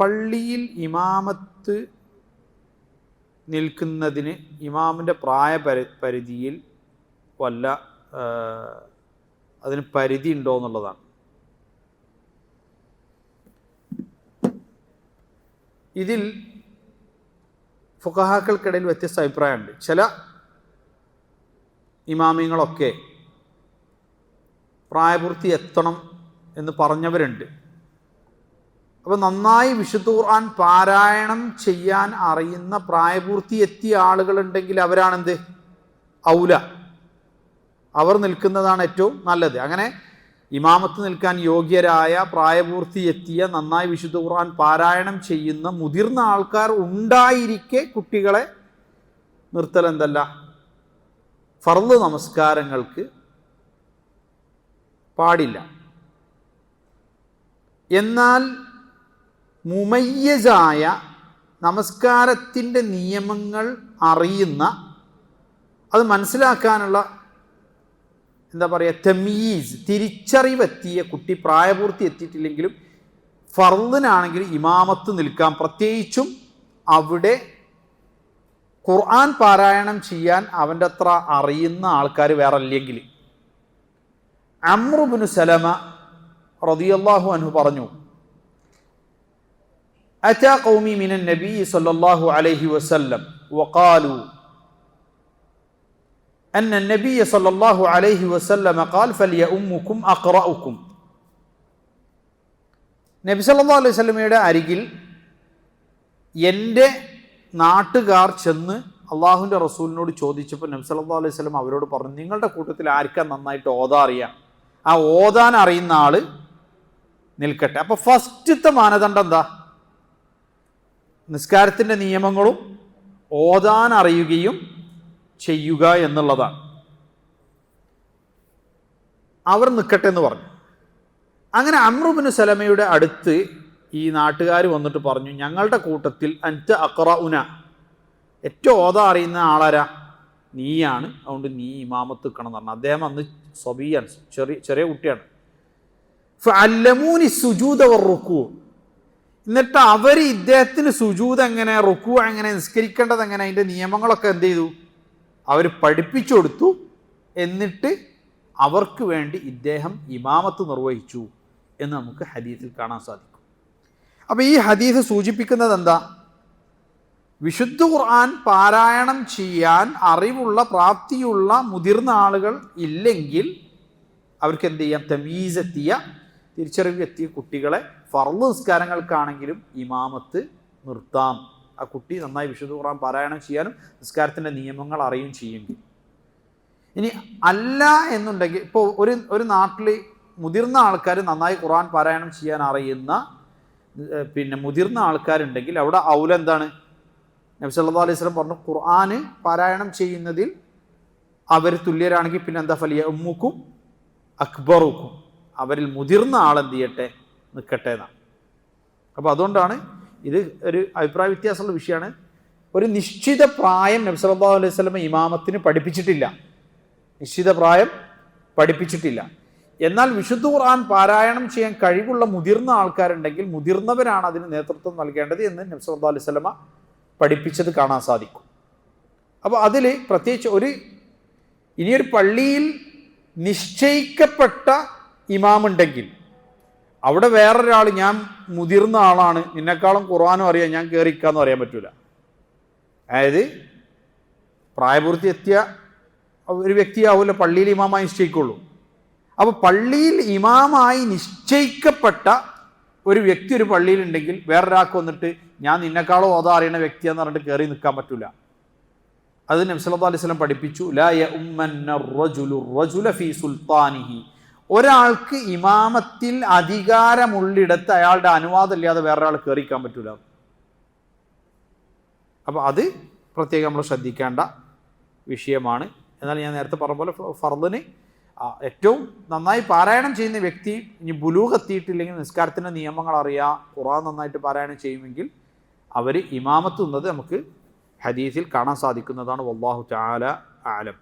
പള്ളിയിൽ ഇമാമത്ത് നിൽക്കുന്നതിന് ഇമാമിന്റെ പ്രായ പരി പരിധിയിൽ വല്ല അതിന് പരിധി ഉണ്ടോ എന്നുള്ളതാണ്. ഇതിൽ ഫുഖഹാക്കൾക്കിടയിൽ വ്യത്യസ്ത അഭിപ്രായമുണ്ട്. ചില ഇമാമിങ്ങളൊക്കെ പ്രായപൂർത്തി എത്തണം എന്ന് പറഞ്ഞവരുണ്ട്. അപ്പോൾ നന്നായി വിശുദ്ധ ഖുർആൻ പാരായണം ചെയ്യാൻ അറിയുന്ന പ്രായപൂർത്തി എത്തിയ ആളുകളുണ്ടെങ്കിൽ അവരാണെന്ത്? ഔല. അവർ നിൽക്കുന്നതാണ് ഏറ്റവും നല്ലത്. അങ്ങനെ ഇമാമത്ത് നിൽക്കാൻ യോഗ്യരായ പ്രായപൂർത്തി എത്തിയ നന്നായി വിശുദ്ധ ഖുർആൻ പാരായണം ചെയ്യുന്ന മുതിർന്ന ആൾക്കാർ ഉണ്ടായിരിക്കെ കുട്ടികളെ നിർത്തൽ എന്തല്ല? ഫർദ് നമസ്കാരങ്ങൾക്ക് പാടില്ല. എന്നാൽ മുമയ്യജായ നമസ്കാരത്തിന്റെ നിയമങ്ങൾ അറിയുന്ന അത് മനസ്സിലാക്കാനുള്ള എന്താ പറയുക തെമീസ് തിരിച്ചറിവെത്തിയ കുട്ടി പ്രായപൂർത്തി എത്തിയിട്ടില്ലെങ്കിലും ഫർദിനാണെങ്കിൽ ഇമാമത്ത് നിൽക്കാം. പ്രത്യേകിച്ചും അവിടെ ഖുർആൻ പാരായണം ചെയ്യാൻ അവന്റെ അത്ര അറിയുന്ന ആൾക്കാർ വേറെ അല്ലെങ്കിൽ അമ്രുബിനു സലമ റതിയല്ലാഹു അനു പറഞ്ഞു أتى قومي من النبي صلى الله عليه وسلم وقالوا أن النبي صلى الله عليه وسلم قال فليؤمكم أقرأكم നബി സല്ലല്ലാഹു അലൈഹി വസല്ലമയുടെ അരികിൽ എൻ്റെ നാട്ടുകാർ ചെന്ന് അള്ളാഹുവിൻ്റെ റസൂലിനോട് ചോദിച്ചപ്പോൾ നബി സല്ലല്ലാഹു അലൈഹി വസല്ലം അവരോട് പറഞ്ഞു നിങ്ങളുടെ കൂട്ടത്തിൽ ആർക്കാ നന്നായിട്ട് ഓതാ അറിയാം ആ ഓതാൻ അറിയുന്ന ആള് നിൽക്കട്ടെ അപ്പോൾ ഫസ്റ്റത്തെ മാനദണ്ഡം എന്താ നിസ്കാരത്തിന്റെ നിയമങ്ങളും ഓതാൻ അറിയുകയും ചെയ്യുക എന്നുള്ളതാണ്. അവർ നിൽക്കട്ടെ എന്ന് പറഞ്ഞു. അങ്ങനെ അമ്രുബിന് സലമയുടെ അടുത്ത് ഈ നാട്ടുകാർ വന്നിട്ട് പറഞ്ഞു ഞങ്ങളുടെ കൂട്ടത്തിൽ അന്റ അക്ര ഉന ഏറ്റവും ഓത അറിയുന്ന ആളാരാ? നീയാണ്. അതുകൊണ്ട് നീ ഇമാമത്ത് നിൽക്കണം എന്ന് പറഞ്ഞു. അദ്ദേഹം അന്ന് സ്വബിയാണ് ചെറിയ ചെറിയ കുട്ടിയാണ്. അല്ലമൂനി സുജൂത റുക്കു. എന്നിട്ട് അവർ ഇദ്ദേഹത്തിന് സുജൂത് എങ്ങനെ റുക്കു എങ്ങനെ നിസ്കരിക്കേണ്ടത് എങ്ങനെ അതിന്റെ നിയമങ്ങളൊക്കെ എന്ത് ചെയ്തു? അവർ പഠിപ്പിച്ചു കൊടുത്തു. എന്നിട്ട് അവർക്ക് വേണ്ടി ഇദ്ദേഹം ഇമാമത്ത് നിർവഹിച്ചു എന്ന് നമുക്ക് ഹദീസിൽ കാണാൻ സാധിക്കും. അപ്പോൾ ഈ ഹദീസ് സൂചിപ്പിക്കുന്നത് എന്താ? വിശുദ്ധ ഖുർആൻ പാരായണം ചെയ്യാൻ അറിവുള്ള പ്രാപ്തിയുള്ള മുതിർന്ന ആളുകൾ ഇല്ലെങ്കിൽ അവർക്ക് എന്ത് ചെയ്യാം? തമീസെത്തിയ തിരിച്ചറിവ് എത്തിയ കുട്ടികളെ ഫർദ് നിസ്കാരങ്ങൾക്കാണെങ്കിലും ഇമാമത്ത് നിർത്താം. ആ കുട്ടി നന്നായി വിശുദ്ധ ഖുർആൻ പാരായണം ചെയ്യാനും നിസ്കാരത്തിന്റെ നിയമങ്ങൾ അറിയും ചെയ്യുമെങ്കിൽ ഇനി അല്ല എന്നുണ്ടെങ്കിൽ ഇപ്പോൾ ഒരു ഒരു നാട്ടിൽ മുതിർന്ന ആൾക്കാർ നന്നായി ഖുറാൻ പാരായണം ചെയ്യാൻ അറിയുന്ന പിന്നെ മുതിർന്ന ആൾക്കാരുണ്ടെങ്കിൽ അവിടെ ഔല എന്താണ്? നബി സല്ലാ അലൈഹി സ്വലം പറഞ്ഞു ഖുർആന് പാരായണം ചെയ്യുന്നതിൽ അവർ തുല്യരാണെങ്കിൽ പിന്നെ എന്താ ഫലിയ? ഉമ്മുക്കും അക്ബറുക്കും. അവരിൽ മുതിർന്ന ആളെന്ത് ചെയ്യട്ടെ? നിൽക്കട്ടെ എന്നാണ്. അപ്പോൾ അതുകൊണ്ടാണ് ഇത് ഒരു അഭിപ്രായ വ്യത്യാസമുള്ള വിഷയമാണ്. ഒരു നിശ്ചിത പ്രായം നബി സല്ലല്ലാഹു അലൈഹി സ്വലമ ഇമാമത്തിന് പഠിപ്പിച്ചിട്ടില്ല. നിശ്ചിത പ്രായം പഠിപ്പിച്ചിട്ടില്ല. എന്നാൽ വിശുദ്ധ ഖുർആൻ പാരായണം ചെയ്യാൻ കഴിവുള്ള മുതിർന്ന ആൾക്കാരുണ്ടെങ്കിൽ മുതിർന്നവരാണ് അതിന് നേതൃത്വം നൽകേണ്ടത് എന്ന് നബി സല്ലല്ലാഹു അലൈഹി സ്വലമ പഠിപ്പിച്ചത് കാണാൻ സാധിക്കും. അപ്പോൾ അതിൽ പ്രത്യേകിച്ച് ഒരു ഇനിയൊരു പള്ളിയിൽ നിശ്ചയിക്കപ്പെട്ട ഇമാമുണ്ടെങ്കിൽ. അവിടെ വേറൊരാൾ ഞാൻ മുതിർന്ന ആളാണ് നിന്നെക്കാളും ഖുർആാനും അറിയാം ഞാൻ കയറിക്കാന്ന് പറയാൻ പറ്റൂല. അതായത് പ്രായപൂർത്തി എത്തിയ ഒരു വ്യക്തിയാവില്ല പള്ളിയിൽ ഇമാമായി നിശ്ചയിക്കുള്ളൂ. അപ്പോൾ പള്ളിയിൽ ഇമാമായി നിശ്ചയിക്കപ്പെട്ട ഒരു വ്യക്തി ഒരു പള്ളിയിലുണ്ടെങ്കിൽ വേറൊരാൾക്ക് വന്നിട്ട് ഞാൻ നിന്നെക്കാളും ഓതാ അറിയുന്ന വ്യക്തിയാന്ന് പറഞ്ഞിട്ട് കയറി നിൽക്കാൻ പറ്റൂല. അത് നബ്സല്ലാ അലൈഹി സ്വലം പഠിപ്പിച്ചു. ലാ ഉമ്മൻ റജുലു റജുല ഫീ സുൽത്താനിഹി ഒരാൾക്ക് ഇമാമത്തിൽ അധികാരമുള്ളിടത്ത് അയാളുടെ അനുവാദം ഇല്ലാതെ വേറൊരാൾ കയറിക്കാൻ പറ്റൂല. അപ്പോൾ അത് പ്രത്യേകം നമ്മൾ ശ്രദ്ധിക്കേണ്ട വിഷയമാണ്. എന്നാൽ ഞാൻ നേരത്തെ പറഞ്ഞ പോലെ ഫർദിന് ഏറ്റവും നന്നായി പാരായണം ചെയ്യുന്ന വ്യക്തി ഇനി ബുലൂഗ് എത്തിയിട്ടില്ലെങ്കിൽ നിസ്കാരത്തിന്റെ നിയമങ്ങൾ അറിയാ ഖുറാൻ നന്നായിട്ട് പാരായണം ചെയ്യുമെങ്കിൽ അവർ ഇമാമത്ത് നിന്നത് നമുക്ക് ഹദീസിൽ കാണാൻ സാധിക്കുന്നതാണ്. വല്ലാഹു ചാല ആലം.